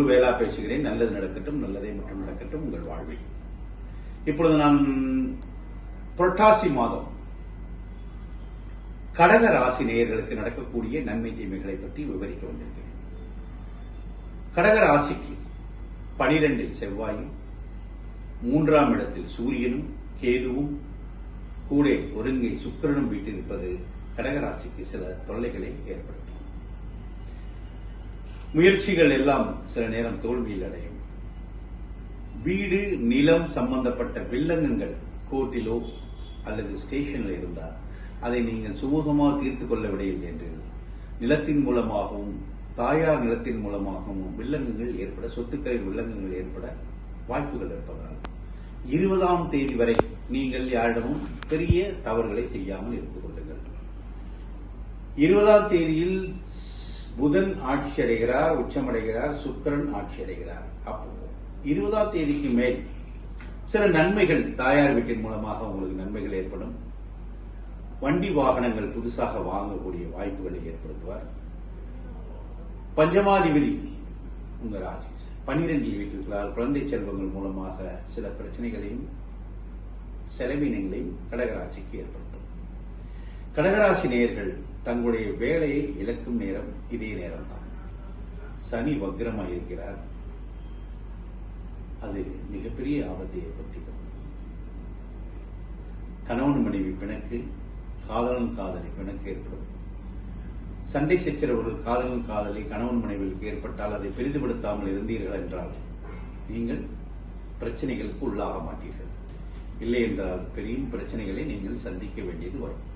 ஒரு வேளா பேசுகிறேன். நல்லது நடக்கட்டும் நல்லதே மட்டும் நடக்கட்டும் உங்கள் வாழ்வில். இப்பொழுது நான் புரட்டாசி மாதம். கடக ராசி நேயர்களுக்கு நடக்கக்கூடிய நன்மை தீமைகளை பற்றி விவரிக்க வந்திருக்கிறேன். கடக ராசிக்கு பனிரெண்டில் செவ்வாயும் மூன்றாம் இடத்தில் சூரியனும் கேதுவும் கூட ஒருங்கை சுக்கிரனும் வீட்டிருப்பது கடகராசிக்கு சில தொல்லைகளை ஏற்படுத்தும். முயற்சிகள் எல்லாம் சில நேரம் தோல்வியில் அடையும். வீடு நிலம் சம்பந்தப்பட்ட வில்லங்கங்கள் கோர்ட்டிலோ அல்லது ஸ்டேஷனில் இருந்தால் அதை நீங்கள் சுமூகமாக தீர்த்து கொள்ள விடையில்லை என்று நிலத்தின் மூலமாகவும் தாயார் நிலத்தின் மூலமாகவும் வில்லங்கங்கள் ஏற்பட சொத்துக்களில் வில்லங்கங்கள் ஏற்பட வாய்ப்புகள் இருப்பதால் இருபதாம் தேதி வரை நீங்கள் யாரிடமும் பெரிய தவறுகளை செய்யாமல் இருந்து கொள்ளுங்கள். இருபதாம் தேதியில் புதன் ஆட்சி அடைகிறார் உச்சமடைகிறார் சுக்கிரன் ஆட்சி அடைகிறார் அப்போ இருபதாம் தேதிக்கு மேல் சில நன்மைகள் தாயார் வீட்டின் மூலமாக உங்களுக்கு நன்மைகள் ஏற்படும். வண்டி வாகனங்கள் புதுசாக வாங்கக்கூடிய வாய்ப்புகளை ஏற்படுத்துவார். பஞ்சமாதிபதி உங்க ராசி. பனிரெண்டில் வீட்டிற்கால் குழந்தை செல்வங்கள் மூலமாக சில பிரச்சனைகளையும் செலவினங்களையும் கடகராசிக்கு ஏற்படுத்தும். கடகராசி நேயர்கள் தங்களுடைய வேலையை இழக்கும் நேரம் இதே நேரம் தான் சனி வக்ரமாக இருக்கிறார் அது மிகப்பெரிய ஆபத்தை ஏற்படுத்திடும் கணவன் மனைவி பிணக்கு காதலன் காதலி பிணக்கு ஏற்படும். சண்டை சச்சரவுகள் காதலன் காதலி கணவன் மனைவிக்கு ஏற்பட்டால் அதை பெரிதுபடுத்தாமல் இருந்தீர்கள் என்றால் நீங்கள் பிரச்சனைகளுக்கு உள்ளாக மாட்டீர்கள். இல்லை என்றால் பெரிய பிரச்சனைகளை நீங்கள் சந்திக்க வேண்டியது வரும்.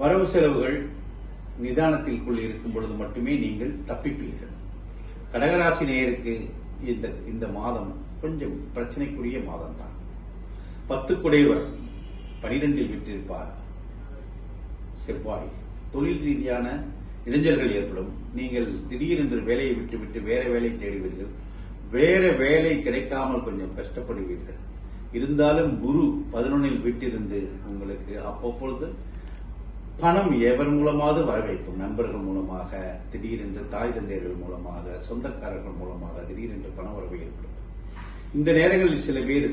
வரவு செலவுகள் நிதானத்திற்குள் இருக்கும் பொழுது மட்டுமே நீங்கள் தப்பிப்பீர்கள். கடகராசி நேயருக்கு இந்த இந்த மாதம் கொஞ்சம் பிரச்சனைக்குரிய மாதம் தான் பத்து குடைவர் பனிரெண்டில் விட்டிருப்பார். செவ்வாய் தொழில் ரீதியான இளைஞர்கள் ஏற்படும். நீங்கள் திடீரென்று வேலையை விட்டுவிட்டு வேற வேலை தேடுவீர்கள். வேற வேலை கிடைக்காமல் கொஞ்சம் கஷ்டப்படுவீர்கள். இருந்தாலும் குரு பதினொன்னில் விட்டிருந்து உங்களுக்கு அப்பப்பொழுது பணம் எவர் மூலமாவது வர வைக்கும் நண்பர்கள் மூலமாக திடீரென்று தாய் தந்தையர்கள் மூலமாக சொந்தக்காரர்கள் மூலமாக திடீரென்று பண வரவை ஏற்படும் இந்த நேரங்களில் சில பேர்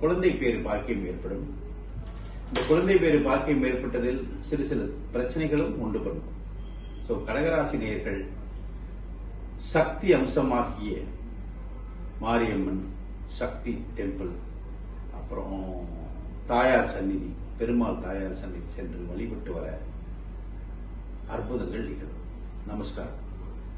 குழந்தை பேரு பாக்கியம் ஏற்படும். இந்த குழந்தை பேரு பாக்கியம் ஏற்பட்டதில் சிறு சில பிரச்சனைகளும் உண்டு பண்ணும். ஸோ கடகராசி நேயர்கள் சக்தி அம்சமாகிய மாரியம்மன் சக்தி டெம்பிள் அப்புறம் தாயார் சந்நிதி பெருமாள் தாயார் சந்நிதி சென்று வழிபட்டு வர அற்புதங்கள் நிகழும். நமஸ்காரம்.